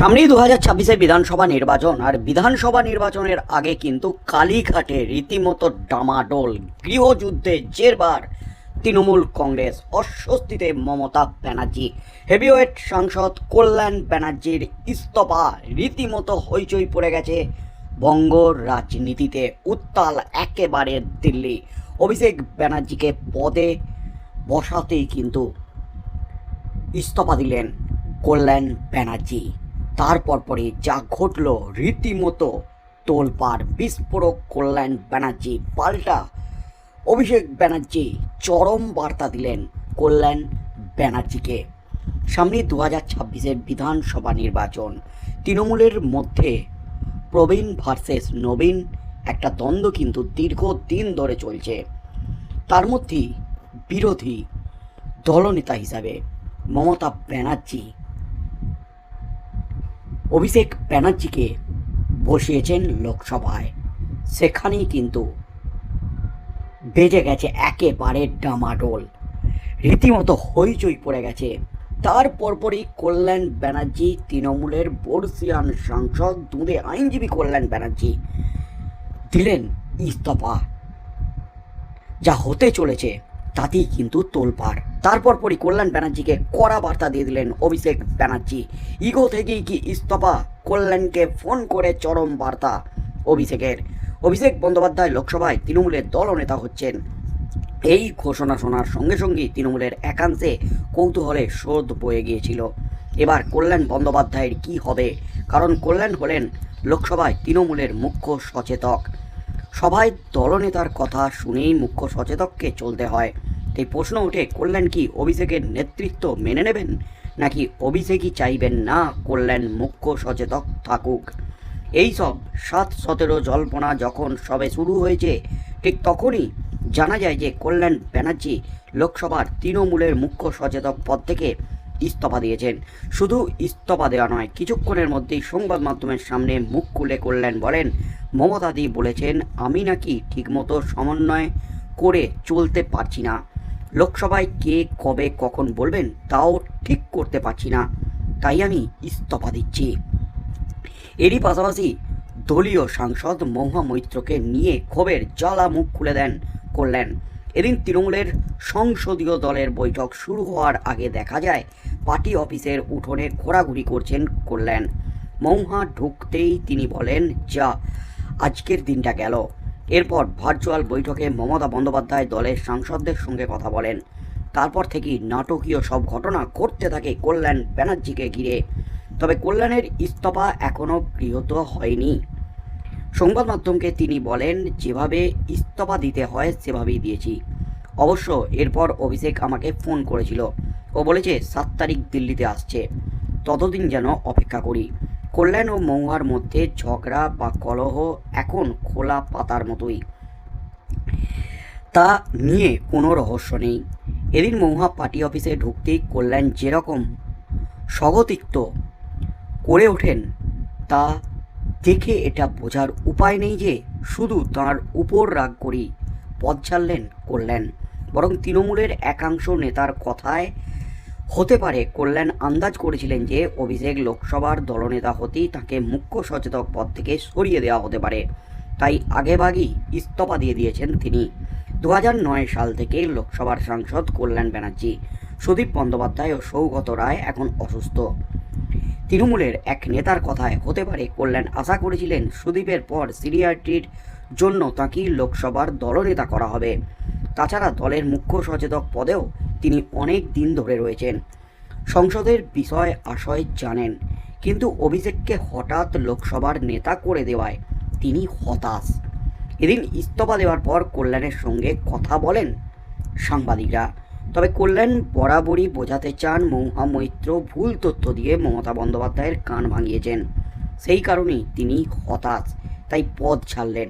সামনেই দু হাজার ছাব্বিশে বিধানসভা নির্বাচন, আর বিধানসভা নির্বাচনের আগে কিন্তু কালীঘাটে রীতিমতো ডামাডোল, গৃহযুদ্ধে জেরবার তৃণমূল কংগ্রেস, অস্বস্তিতে মমতা ব্যানার্জি, হেভিওয়েট সাংসদ কল্যাণ ব্যানার্জির ইস্তফা, রীতিমতো হইচই পড়ে গেছে বঙ্গ রাজনীতিতে। উত্তাল একেবারে দিল্লি। অভিষেক ব্যানার্জিকে পদে বসাতেই কিন্তু ইস্তফা দিলেন কল্যাণ ব্যানার্জি। তারপর পরে যা ঘটল রীতিমতো তোলপাড় বিস্ফোরক কল্যাণ ব্যানার্জি পাল্টা। অভিষেক ব্যানার্জি চরম বার্তা দিলেন কল্যাণ ব্যানার্জিকে। সামনে দু হাজার ছাব্বিশের বিধানসভা নির্বাচন, তৃণমূলের মধ্যে প্রবীণ ভার্সেস নবীন একটা দ্বন্দ্ব কিন্তু দীর্ঘদিন ধরে চলছে। তার মধ্যেই বিরোধী দলনেতা হিসাবে মমতা ব্যানার্জি অভিষেক ব্যানার্জিকে বসিয়েছেন লোকসভায়। সেখানেই কিন্তু বেজে গেছে একেবারে ডামাডোল। রীতিমতো হইচই পড়ে গেছে। তার পরপরই কল্যাণ ব্যানার্জি, তৃণমূলের বর্ষিয়ান সাংসদ, দুঁদে আইনজীবী কল্যাণ ব্যানার্জি দিলেন ইস্তফা। যা হতে চলেছে, তাতেই কিন্তু তোলপাড়। তারপর পরই কল্যাণ ব্যানার্জিকে কড়া বার্তা দিয়ে দিলেন অভিষেক ব্যানার্জি। ইগো থেকেই কি ইস্তফা? কল্যাণকে ফোন করে চরম বার্তা অভিষেকের। অভিষেক বন্দ্যোপাধ্যায় লোকসভায় তৃণমূলের দলনেতা হচ্ছেন। এই ঘোষণা শোনার সঙ্গে সঙ্গেই তৃণমূলের একাংশে কৌতূহলে শোধ বয়ে গিয়েছিল। এবার কল্যাণ বন্দ্যোপাধ্যায়ের কি হবে? কারণ কল্যাণ হলেন লোকসভায় তৃণমূলের মুখ্য সচেতক। সভায় দলনেতার কথা শুনেই মুখ্য সচেতককে চলতে হয়। তাই প্রশ্ন ওঠে, কল্যাণ কি অভিষেকের নেতৃত্ব মেনে নেবেন? নাকি অভিষেকই চাইবেন না কল্যাণ মুখ্য সচেতক থাকুক? এই সব সাত সতেরো জল্পনা যখন সবে শুরু হয়েছে, ঠিক তখনই জানা যায় যে কল্যাণ ব্যানার্জি লোকসভার তৃণমূলের মুখ্য সচেতক পদ থেকে ইস্তফা দিয়েছেন। শুধু ইস্তফা দেওয়া নয়, কিছুক্ষণের মধ্যেই সংবাদ মাধ্যমের সামনে মুখ খুলে কল্যাণ বলেন মমতাদি বলেছেন, আমি নাকি ঠিকমতো সমন্বয় করে চলতে পারছি না। লোকসভায় কে কবে কখন বলবেন তাও ঠিক করতে পারছি না। তাই আমি ইস্তফা দিচ্ছি। এরই পাশাপাশি দলীয় সাংসদ মহুয়া মৈত্রকে নিয়ে ক্ষোভের জ্বালা মুখ খুলে দেন, করলেন। এদিন তৃণমূলের সংসদীয় দলের বৈঠক শুরু হওয়ার আগে দেখা যায়, পার্টি অফিসের উঠোনে ঘোরাঘুরি করছেন, করলেন। মৌহা ঢুকতেই তিনি বলেন, যা, আজকের দিনটা গেল। এরপর ভার্চুয়াল বৈঠকে মমতা বন্দ্যোপাধ্যায় দলের সাংসদদের সঙ্গে কথা বলেন। তারপর থেকেই নাটকীয় সব ঘটনা ঘটতে থাকে কল্যাণ ব্যানার্জিকে ঘিরে। তবে কল্যাণের ইস্তফা এখনও গৃহীত হয়নি। সংবাদ মাধ্যমকে তিনি বলেন, যেভাবে ইস্তফা দিতে হয়, সেভাবেই দিয়েছি। অবশ্য এরপর অভিষেক আমাকে ফোন করেছিল। ও বলেছে, সাত তারিখ দিল্লিতে আসছে। ততদিন যেন অপেক্ষা করি। কল্যাণ ও মহুয়ার মধ্যে ঝগড়া বা কলহ এখন খোলা পাতার মতোই। তা নিয়ে কোনো রহস্য নেই। এদিন মহুয়া পার্টি অফিসে ঢুকতেই কল্যাণ যেরকম স্বগতিক্ত করে ওঠেন, তা দেখে এটা বোঝার উপায় নেই যে শুধু তার উপর রাগ করি পথ ছাড়লেন কল্যাণ, বরং তৃণমূলের একাংশ নেতার কথায় হতে পারে, কল্যাণ আন্দাজ করেছিলেন যে অভিষেক লোকসভার দলনেতা হতেই তাকে মুখ্য সচেতক পদ থেকে সরিয়ে দেওয়া হতে পারে। তাই আগেভাগেই ইস্তফা দিয়ে দিয়েছেন তিনি। দু সাল থেকে লোকসভার সাংসদ কল্যাণ ব্যানার্জি, সুদীপ বন্দ্যোপাধ্যায় ও সৌগত রায় এখন অসুস্থ। তৃণমূলের এক নেতার কথায় হতে পারে, কল্যাণ আশা করেছিলেন সুদীপের পর সিরিয়ারটির জন্য তাঁকেই লোকসভার দলনেতা করা হবে। তাছাড়া দলের মুখ্য সচেতক পদেও তিনি অনেক দিন ধরে রয়েছেন। সংসদের বিষয় আশয় জানেন, কিন্তু অভিষেককে হঠাৎ লোকসভার নেতা করে দেওয়ায় তিনি হতাশ। এদিন ইস্তফা দেওয়ার পর কল্যাণের সঙ্গে কথা বলেন সাংবাদিকরা। তবে কল্যাণ বরাবরই বোঝাতে চান মৌহা মৈত্র ভুল তথ্য দিয়ে মমতা বন্দ্যোপাধ্যায়ের কান ভাঙিয়েছেন। সেই কারণেই তিনি হতাশ, তাই পদ ছাড়লেন।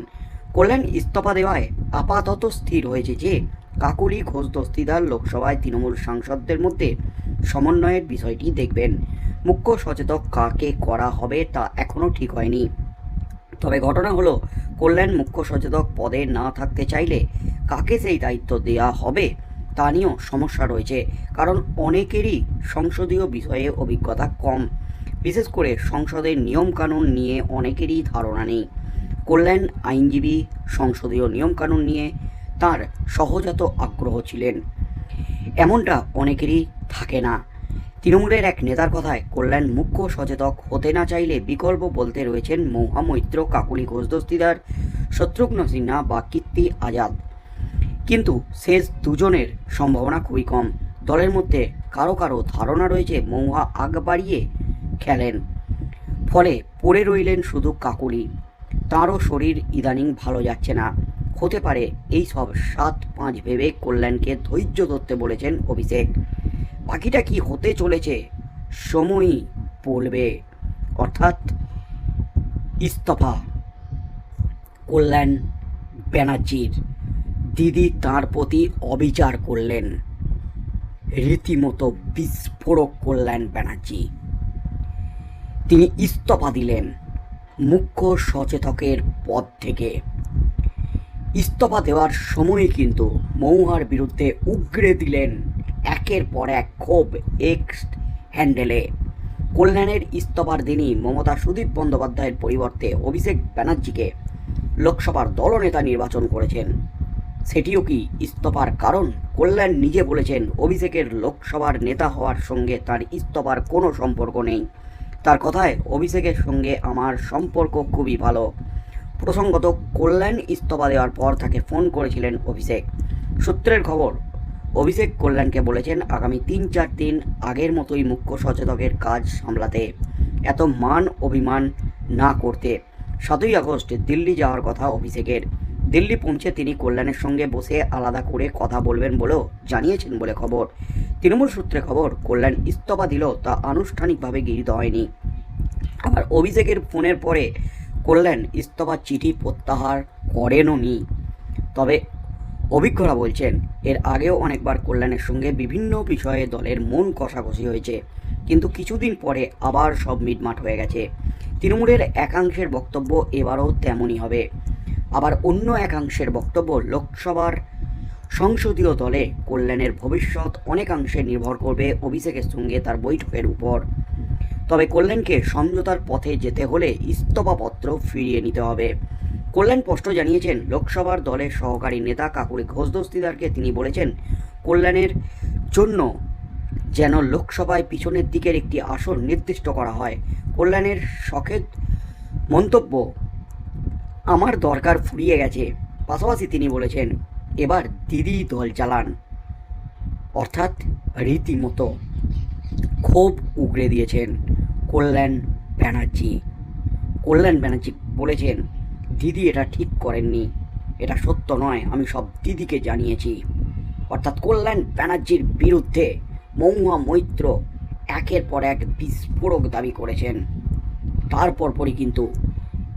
কল্যাণ ইস্তফা দেওয়ায় আপাতত স্থির হয়েছে যে কাকুলি ঘোষ দস্তিদার লোকসভায় তৃণমূল সাংসদদের মধ্যে সমন্বয়ের বিষয়টি দেখবেন। মুখ্য সচেতক কাকে করা হবে তা এখনও ঠিক হয়নি। তবে ঘটনা হলো কল্যাণ মুখ্য সচেতক পদে না থাকতে চাইলে কাকে সেই দায়িত্ব দেওয়া হবে তা নিয়েও সমস্যা রয়েছে, কারণ অনেকেরই সংসদীয় বিষয়ে অভিজ্ঞতা কম। বিশেষ করে সংসদের নিয়মকানুন নিয়ে অনেকেরই ধারণা নেই। কল্যাণ আইনজীবী সংসদীয় নিয়মকানুন নিয়ে। তার সহজাত আগ্রহ ছিলেন। এমনটা অনেকেরই থাকে না। তৃণমূলের এক নেতার কথায় কল্যাণ মুখ্য সচেতক হতে না চাইলে বিকল্প বলতে রয়েছেন মৌহা মৈত্র কাকুলি ঘোষ দস্তিদার শত্রুঘ্ন সিনহা বা কীর্তি আজাদ। কিন্তু শেষ দুজনের সম্ভাবনা খুবই কম। দলের মধ্যে কারও কারও ধারণা রয়েছে মৌহা আগ বাড়িয়ে খেলেন। ফলে পড়ে রইলেন শুধু কাকুলি। তাঁরও শরীর ইদানিং ভালো যাচ্ছে না। হতে পারে এই সব সাত পাঁচ ভেবে কল্যাণকে ধৈর্য ধরতে বলেছেন অভিষেক। বাকিটা কি হতে চলেছে, সময়ই বলবে। অর্থাৎ ইস্তফা। কল্যাণ ব্যানার্জির দিদি তার প্রতি অবিচার করলেন। রীতিমতো বিস্ফোরক কল্যাণ ব্যানার্জি। তিনি ইস্তফা দিলেন। মুখ্য সচেতকের পদ থেকে। ইস্তফা দেওয়ার সময় কিন্তু মৌহার বিরুদ্ধে উগরে দিলেন একের পর এক ক্ষোভ এক্স হ্যান্ডেলে। কল্যাণের ইস্তফার দিনই মমতা সুদীপ বন্দ্যোপাধ্যায়ের পরিবর্তে অভিষেক ব্যানার্জিকে লোকসভার দলনেতা নির্বাচন করেছেন। সেটিও কি ইস্তফার কারণ? কল্যাণ নিজে বলেছেন, অভিষেকের লোকসভার নেতা হওয়ার সঙ্গে তার ইস্তফার কোনো সম্পর্ক নেই। তার কথায় অভিষেকের সঙ্গে আমার সম্পর্ক খুবই ভালো। প্রসঙ্গত কল্যাণ ইস্তফা দেওয়ার পর তাকে ফোন করেছিলেন অভিষেক। সূত্রের খবর, অভিষেক কল্যাণকে বলেছেন আগামী তিন চার দিন আগের মতোই মুখ্য সচেতকের কাজ সামলাতে। এত মান অভিমান না করতে। সাতই আগস্ট দিল্লি যাওয়ার কথা অভিষেকের। দিল্লি পৌঁছে তিনি কল্যাণের সঙ্গে বসে আলাদা করে কথা বলবেন বলেও জানিয়েছেন বলে খবর। তৃণমূল সূত্রে খবর, কল্যাণ ইস্তফা দিল, তা আনুষ্ঠানিকভাবে গৃহীত হয়নি। আবার অভিষেকের ফোনের পরে কল্যাণ ইস্তফা চিঠি প্রত্যাহার করেনও নি। তবে অভিজ্ঞরা বলছেন, এর আগেও অনেকবার কল্যাণের সঙ্গে বিভিন্ন বিষয়ে দলের মন কষাকষি হয়েছে, কিন্তু কিছুদিন পরে আবার সব মিটমাট হয়ে গেছে। তৃণমূলের একাংশের বক্তব্য এবারও তেমনই হবে। আবার অন্য একাংশের বক্তব্য লোকসভার সংসদীয় দলে কল্যাণের ভবিষ্যৎ অনেকাংশে নির্ভর করবে অভিষেকের সঙ্গে তার বৈঠকের উপর। তবে কল্যাণকে সমঝোতার পথে যেতে হলে ইস্তফাপত্র ফিরিয়ে নিতে হবে। কল্যাণ স্পষ্ট জানিয়েছেন, লোকসভার দলের সহকারী নেতা কাকুরি ঘোষ দস্তিদারকে তিনি বলেছেন, কল্যাণের জন্য যেন লোকসভায় পিছনের দিকের একটি আসন নির্দিষ্ট করা হয়। কল্যাণের শখের মন্তব্য আমার দরকার ফুরিয়ে গেছে। পাশাপাশি তিনি বলেছেন এবার দিদি দল চালান। অর্থাৎ রীতিমতো ক্ষোভ উগড়ে দিয়েছেন কল্যাণ ব্যানার্জি। কল্যাণ ব্যানার্জি বলেছেন, দিদি এটা ঠিক করেননি। এটা সত্য নয়, আমি সব দিদিকে জানিয়েছি। অর্থাৎ কল্যাণ ব্যানার্জির বিরুদ্ধে মৌয়া মৈত্র একের পর এক বিস্ফোরক দাবি করেছেন। তারপর পরই কিন্তু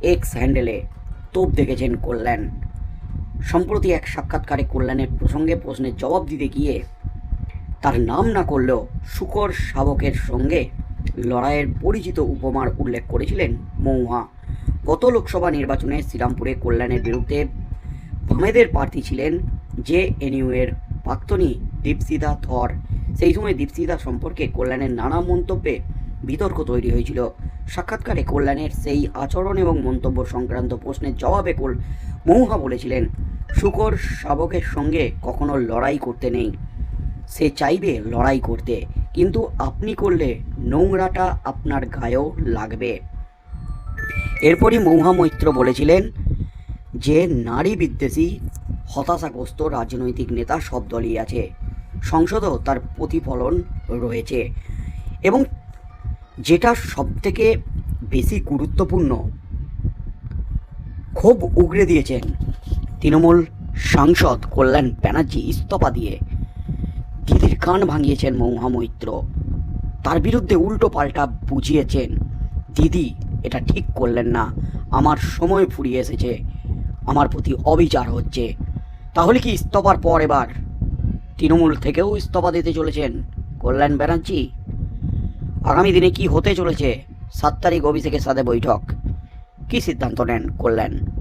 এক্স হ্যান্ডেলে তোপ দেখেছেন কল্যাণ। সম্প্রতি এক সাক্ষাৎকারে কল্যাণের প্রসঙ্গে প্রশ্নের জবাব দিতে গিয়ে তার নাম না করলেও শুকর শাবকের সঙ্গে লড়াইয়ের পরিচিত উপমার উল্লেখ করেছিলেন মৌহা গত লোকসভা নির্বাচনে শ্রীরামপুরে কল্যাণের বিরুদ্ধে বামেদের প্রার্থী ছিলেন যে এনইউ এর প্রাক্তনী দীপসিদা থর। সেই সময় দীপসিদা সম্পর্কে কল্যাণের নানা মন্তব্যে বিতর্ক তৈরি হয়েছিল। সাক্ষাৎকারে কল্যাণের সেই আচরণ এবং মন্তব্য সংক্রান্ত প্রশ্নের জবাবে কোল মৌহা বলেছিলেন শুকর শাবকের সঙ্গে কখনো লড়াই করতে নেই। সে চাইবে লড়াই করতে, কিন্তু আপনি করলে নোংরাটা আপনার গায়েও লাগবে। এরপরই মৌহা মৈত্র বলেছিলেন যে, নারী বিদ্বেষী, হতাশাগ্রস্ত রাজনৈতিক নেতা সব দলই আছে। সংসদেও তার প্রতিফলন রয়েছে। এবং যেটা সবথেকে বেশি গুরুত্বপূর্ণ খুব উগড়ে দিয়েছেন। তৃণমূল সাংসদ কল্যাণ ব্যানার্জি ইস্তফা দিয়ে দিদির কান ভাঙিয়েছেন মৌহা মৈত্র। তার বিরুদ্ধে উল্টো পাল্টা বুঝিয়েছেন, দিদি, এটা ঠিক করলেন না। আমার সময় ফুরিয়ে এসেছে। আমার প্রতি অবিচার হচ্ছে। তাহলে কি ইস্তফার পর এবার তৃণমূল থেকেও ইস্তফা দিতে চলেছেন কল্যাণ ব্যানার্জি? আগামী দিনে কি হতে চলেছে? সাত তারিখ অভিষেকের সাথে বৈঠক। কি সিদ্ধান্ত নেন কল্যাণ?